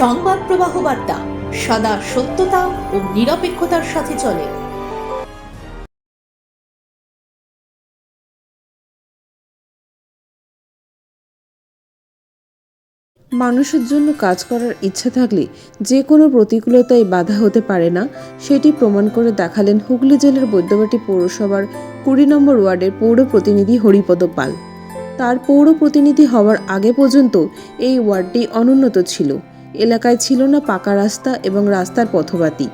সংবাদ প্রবাহ বার্তা, সদা সত্যতা ও নিরপেক্ষতার সাথে চলে। মানুষের জন্য কাজ করার ইচ্ছা থাকলে যে কোনো প্রতিকূলতায় বাধা হতে পারে না। সেটি প্রমাণ করে দেখালেন হুগলি জেলার বৈদ্যবাটি পৌরসভার কুড়ি নম্বর ওয়ার্ডের পৌর প্রতিনিধি হরিপদ পাল। তার পৌর প্রতিনিধি হওয়ার আগে পর্যন্ত এই ওয়ার্ডটি অনুন্নত ছিল। এলাকায় ছিল না পাকা রাস্তা এবং রাস্তার পথবাতি।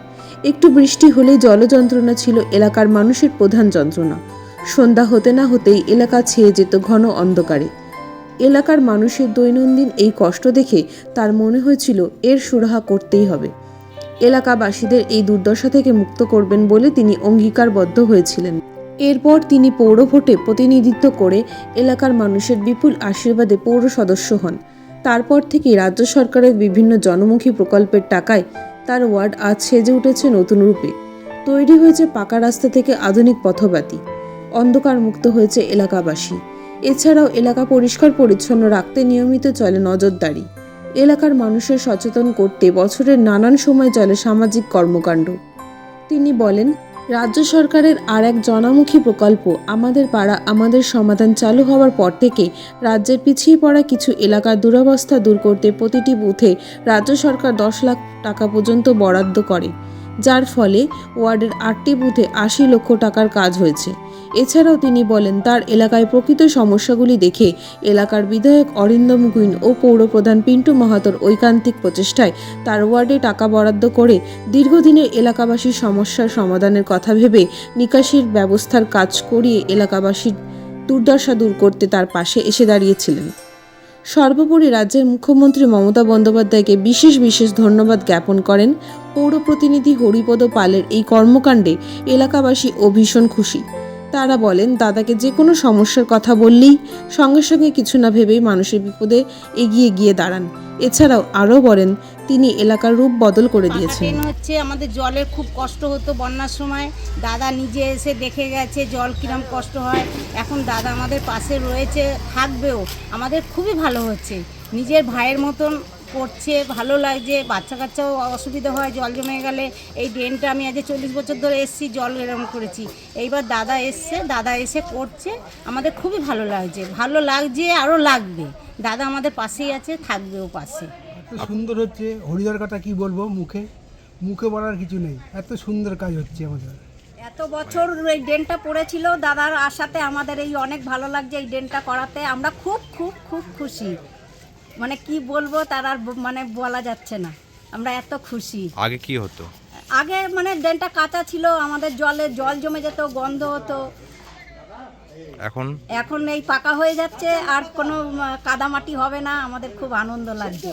একটু বৃষ্টি হলেই জলযন্ত্রণা ছিল এলাকার মানুষের প্রধান যন্ত্রণা। সন্ধ্যা হতে না হতেই এলাকা ছেয়ে যেত ঘন অন্ধকারে। এলাকার মানুষের দৈনন্দিন এই কষ্ট দেখে তার মনে হয়েছিল, এর সুরাহা করতেই হবে। এলাকাবাসীদের এই দুর্দশা থেকে মুক্ত করবেন বলে তিনি অঙ্গীকারবদ্ধ হয়েছিলেন। এরপর তিনি পৌর ভোটে প্রতিনিধিত্ব করে এলাকার মানুষের বিপুল আশীর্বাদে পৌর সদস্য হন। তারপর থেকে রাজ্য সরকারের বিভিন্ন জনমুখী প্রকল্পের টাকায় তার ওয়ার্ড আজ সেজে উঠেছে নতুন রূপে। তৈরি হয়েছে পাকা রাস্তা থেকে আধুনিক পথবাতি অন্ধকার মুক্ত হয়েছে এলাকাবাসী। এছাড়াও এলাকা পরিষ্কার পরিচ্ছন্ন রাখতে নিয়মিত চলে নজরদারি। এলাকার মানুষের সচেতন করতে বছরের নানান সময় চলে সামাজিক কর্মকাণ্ড। তিনি বলেন রাজ্য সরকারের আর এক জনমুখী প্রকল্প আমাদের পাড়া, আমাদের সমাধান চালু হওয়ার পর থেকে রাজ্যের পিছিয়ে পড়া কিছু এলাকার দুরবস্থা দূর করতে প্রতিটি বুথে রাজ্য সরকার দশ লাখ টাকা পর্যন্ত বরাদ্দ করে, যার ফলে ওয়ার্ডের আটটি বুথে আশি লক্ষ টাকার কাজ হয়েছে। এছাড়াও তিনি বলেন, তার এলাকায় প্রকৃত সমস্যাগুলি দেখে এলাকার বিধায়ক অরিন্দম গুইন ও পৌরপ্রধান পিন্টু মাহাতোর ঐকান্তিক প্রচেষ্টায় তার ওয়ার্ডে টাকা বরাদ্দ করে দীর্ঘদিনের এলাকাবাসীর সমস্যার সমাধানের কথা ভেবে নিকাশির ব্যবস্থার কাজ করিয়ে এলাকাবাসীর দুর্দশা দূর করতে তার পাশে এসে দাঁড়িয়েছিলেন। সর্বোপরি রাজ্যের মুখ্যমন্ত্রী মমতা বন্দ্যোপাধ্যায়কে বিশেষ বিশেষ ধন্যবাদ জ্ঞাপন করেন। পৌর প্রতিনিধি হরিপদ পালের এই কর্মকাণ্ডে এলাকাবাসী ও ভীষণ খুশি। তারা বলেন দাদাকে যে কোনো সমস্যার কথা বললেই সঙ্গে সঙ্গে কিছু না ভেবেই মানুষের বিপদে এগিয়ে গিয়ে দাঁড়ান। এছাড়াও আরও বলেন তিনি এলাকার রূপ বদল করে দিয়েছেন। হচ্ছে আমাদের জলের খুব কষ্ট হতো বন্যার সময়। দাদা নিজে এসে দেখে গেছে জল কিরম কষ্ট হয়। এখন দাদা আমাদের পাশে রয়েছে থাকবেও। আমাদের খুবই ভালো হচ্ছে। নিজের ভাইয়ের মতন করছে ভালো লাগছে বাচ্চা কাচ্চাও অসুবিধা হয় জল জমে গেলে। এই ড্রেনটা আমি আজ চল্লিশ বছর ধরে এসেছি জল এরকম করেছি। এইবার দাদা এসছে দাদা এসে করছে। আমাদের খুবই ভালো লাগছে ভালো লাগছে আরও লাগবে। দাদা আমাদের পাশেই আছে থাকবেও পাশে। এত সুন্দর হচ্ছে হরিদার কথা কি বলব মুখে? মুখে বলার কিছু নেই এত সুন্দর কাজ হচ্ছে আমাদের। এত বছর এই ড্রেনটা পড়েছিল দাদার আশাতে আমাদের এই অনেক ভালো লাগছে এই ড্রেনটা করাতে। আমরা খুব খুব খুব খুশি। মানে কি বলব তার আর মানে বলা যাচ্ছে না। আমরা এত খুশি। আগে কি হতো? আগে মানে ড্রেনটা কাঁচা ছিল আমাদের জলে জল জমে যেত গন্ধ হতো। এখন? এখন এই পাকা হয়ে যাচ্ছে আর কোনো কাদামাটি হবে না আমাদের খুব আনন্দ লাগছে।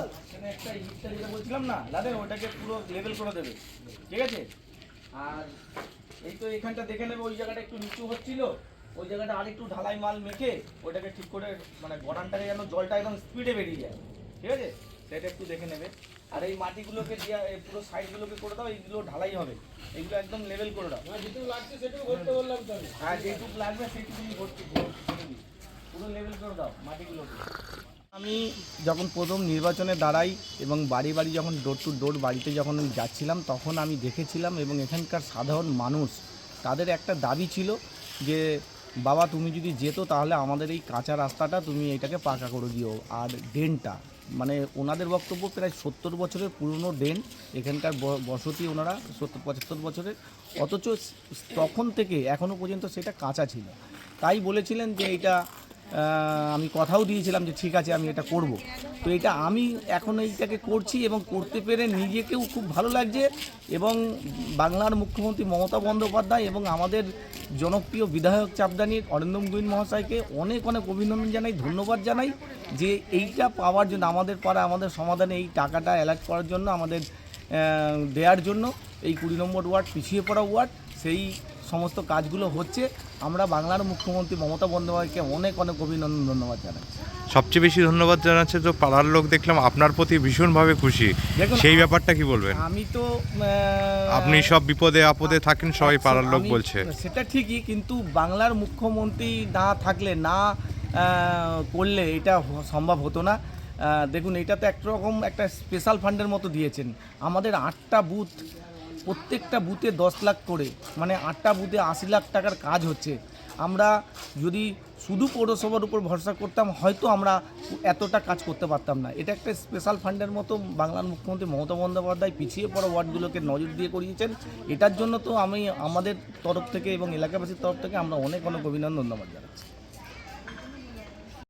না দাদা ওটাকে পুরো লেভেল করে দেবে। ঠিক আছে? আর এই তো এখানটা দেখে নেবে ওই জায়গাটা একটু নিচু হচ্ছিল। ওই জায়গাটা আর একটু ঢালাই মাল মেখে ওটাকে ঠিক করে মানে গড়ানটাকে যেন জলটা একদম স্পিডে বেরিয়ে যায়। ঠিক আছে? সেটা একটু দেখে নেবে। আর এই মাটিগুলোকে দিয়া এই পুরো সাইডগুলোকে করে দাও এইগুলো ঢালাই হবে। এইগুলো একদম লেভেল করে দাও। যেটুকু লাগছে সেটুকু ভরতে বললাম হ্যাঁ যেটুকু লাগবে সেটুকুই ভর্তি পুরো লেভেল করে দাও মাটিগুলোকে। আমি যখন প্রথম নির্বাচনে দাঁড়াই এবং বাড়ি বাড়ি যখন ডোর টু ডোর বাড়িতে যখন আমি যাচ্ছিলাম তখন আমি দেখেছিলাম এবং এখানকার সাধারণ মানুষ তাদের একটা দাবি ছিল যে বাবা, তুমি যদি যেত তাহলে আমাদের এই কাঁচা রাস্তাটা তুমি এটাকে পাকা করে দিও। আর ডেনটা মানে ওনাদের বক্তব্য প্রায় সত্তর বছরের পুরনো ডেন এখানকার বসতি ওনারা সত্তর, পঁচাত্তর বছরের। অথচ তখন থেকে এখনও পর্যন্ত সেটা কাঁচা ছিল। তাই বলেছিলেন যে এটা আমি কথাও দিয়েছিলাম যে ঠিক আছে, আমি এটা করব। তো এটা আমি এখন এইটাকে করছি এবং করতে পেরে নিজেকেও খুব ভালো লাগছে এবং বাংলার মুখ্যমন্ত্রী মমতা বন্দ্যোপাধ্যায় এবং আমাদের জনপ্রিয় বিধায়ক চাপদানির অরিন্দম গুইন মহাশয়কে অনেক অনেক অভিনন্দন জানাই, ধন্যবাদ জানাই যে এইটা পাওয়ার জন্য, আমাদের পাড়া, আমাদের সমাধানে এই টাকাটা অ্যালার্ট করার জন্য, আমাদের দেওয়ার জন্য এই কুড়ি নম্বর ওয়ার্ড, পিছিয়ে পড়া ওয়ার্ড, সেই সমস্ত কাজগুলো হচ্ছে আমরা বাংলার মুখ্যমন্ত্রী মমতা বন্দ্যোপাধ্যায়কে অনেক অনেক অভিনন্দন ধন্যবাদ জানাই। সবচেয়ে বেশি ধন্যবাদ জানাচ্ছে তো পাড়ার লোক দেখলাম আপনার প্রতি ভীষণভাবে খুশি। সেই ব্যাপারটা কি বলবেন? আমি তো আপনি সব বিপদে আপদে থাকেন সবাই পাড়ার লোক বলছে। সেটা ঠিকই কিন্তু বাংলার মুখ্যমন্ত্রী না থাকলে না করলে এটা সম্ভব হতো না। দেখুন এটা তো একরকম একটা স্পেশাল ফান্ডের মতো দিয়েছেন। আমাদের আটটা বুথ প্রত্যেকটা বুথে দশ লাখ করে মানে আটটা বুথে আশি লাখ টাকার কাজ হচ্ছে। আমরা যদি শুধু পৌরসভার উপর ভরসা করতাম, হয়তো আমরা এতটা কাজ করতে পারতাম না। এটা একটা স্পেশাল ফান্ডের মতো বাংলার মুখ্যমন্ত্রী মমতা বন্দ্যোপাধ্যায় পিছিয়ে পড়া ওয়ার্ডগুলোকে নজর দিয়ে করিয়েছেন। এটার জন্য তো আমি আমাদের তরফ থেকে এবং এলাকাবাসীর তরফ থেকে আমরা অনেক অনেক অভিনন্দন ধন্যবাদ জানাচ্ছি।